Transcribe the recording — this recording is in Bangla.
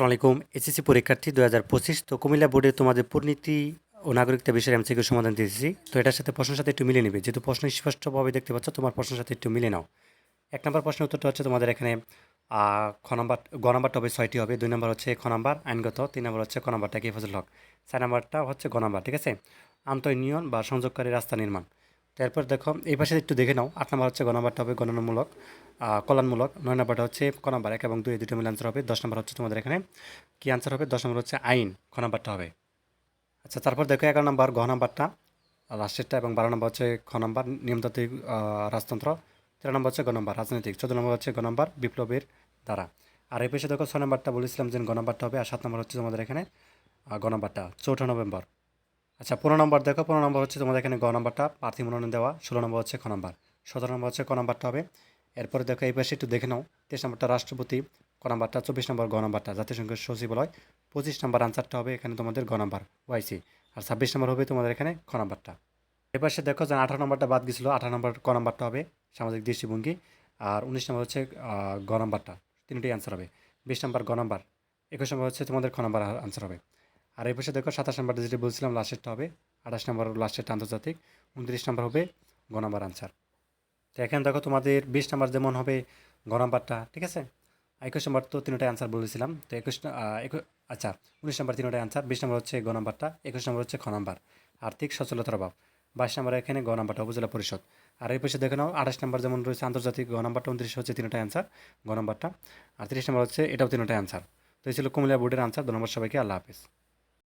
আসসালামু আলাইকুম। এসএসসি পরীক্ষার্থী দু হাজার পঁচিশ, তো কুমিল্লা বোর্ডে তোমাদের পরিণতি ও নাগরিকতা বিষয়ের এমসিকিউ সমাধান দিয়েছি। তো এটার সাথে প্রশ্নের সাথে একটু মিলিয়ে নিবে। যেহেতু প্রশ্ন স্পষ্টভাবে দেখতে পাচ্ছ, তোমার প্রশ্নের সাথে একটু মিলে নাও। এক নম্বর প্রশ্নের উত্তরটা হচ্ছে তোমাদের এখানে খ নম্বর, গ নম্বরটা হবে ছয়টি হবে। দুই নম্বর হচ্ছে খ নম্বর, আইনগত। তিন নম্বর হচ্ছে ক নম্বরটা কি ফজল হক। চার নম্বরটা হচ্ছে গ নম্বর, ঠিক আছে? আন্তঃ ইউনিয়ন বা সংযোগকারী রাস্তা নির্মাণ। তারপর দেখো, এই পাশে একটু দেখে নাও, আট নম্বর হচ্ছে গ হবে গণনামূলক কল্যাণমূলক, নয় নম্বরটা হচ্ছে ক নম্বর এক এবং দুই দুটো মিলে আনসার হবে, দশ নম্বর হচ্ছে তোমাদের এখানে কি আনসার হবে? দশ নম্বর হচ্ছে আইন, খ নাম্বারটা হবে। আচ্ছা তারপর দেখো এগারো নম্বর ঘ নাম্বারটা লাস্টেরটা এবং বারো নম্বর হচ্ছে খ নম্বর, নিয়মতান্ত্রিক রাজতন্ত্র, তেরো নম্বর হচ্ছে গ নম্বর, রাজনৈতিক, চোদ্দ নম্বর হচ্ছে গ নম্বর, বিপ্লবের দ্বারা। আর এই পেশে দেখো ছয় নম্বরটা বলেছিলাম যে গ নম্বরটা হবে, আর সাত নম্বর হচ্ছে তোমাদের এখানে গ চৌঠা নভেম্বর। আচ্ছা পনেরো নম্বর দেখো, পনেরো নম্বর হচ্ছে তোমাদের এখানে গ নম্বরটা, প্রার্থী মনোনয়ন দেওয়া, ষোলো নম্বর হচ্ছে খ নম্বর। সতেরো নম্বর হচ্ছে ক নম্বরটা হবে। এরপরে দেখো, এই পাশে একটু দেখে নাও, তেইশ নম্বরটা রাষ্ট্রপতি, ক নম্বরটা, চব্বিশ নম্বর গ নম্বরটা, জাতিসংঘের সচিবালয়। পঁচিশ নম্বর আনসারটা হবে এখানে তোমাদের গ নম্বর ওয়াইসি আর ছাব্বিশ নম্বর হবে তোমাদের এখানে খ নম্বরটা। এবার দেখো যে আঠারো নম্বরটা বাদ গেছিল, আঠারো নম্বর ক নম্বরটা হবে সামাজিক দৃষ্টিভঙ্গি। আর উনিশ নম্বর হচ্ছে গ নম্বরটা, তিনটি অ্যান্সার হবে। বিশ নম্বর গ নম্বর, একুশ নম্বর হচ্ছে তোমাদের খ নম্বর আনসার হবে। আর এই পাশে দেখো সাতাশ নম্বরটা যেটা বলছিলাম লাস্টেরটা হবে। আঠাশ নম্বর লাস্টেরটা আন্তর্জাতিক। উনত্রিশ নম্বর হবে গ নম্বর আনসার তো এখানে দেখো তোমাদের বিশ নম্বর যেমন হবে গ নম্বরটা, ঠিক আছে? একুশ নম্বর তো তিনটাই আনসার বলেছিলাম। তো একুশ আচ্ছা উনিশ নম্বর তিনটাই আনসার বিশ নম্বর হচ্ছে গ নম্বরটা, একুশ নম্বর হচ্ছে খ নম্বর। আর্থিক সচলতার অভাব। বাইশ নম্বর এখানে গ নম্বরটা, উপজেলা পরিষদ। আর এই পাশে দেখে নাও, আঠাশ নম্বর যেমন রয়েছে আন্তর্জাতিক, গ নম্বরটা উনত্রিশ হচ্ছে তিনটাই আনসার গ নম্বরটা। আর তিরিশ নম্বর হচ্ছে এটাও তিনটাই আনসার তো এই ছিল কুমিল্লা বোর্ডের আনসার ধন্যবাদ সবাইকে, আল্লাহ হাফিজ।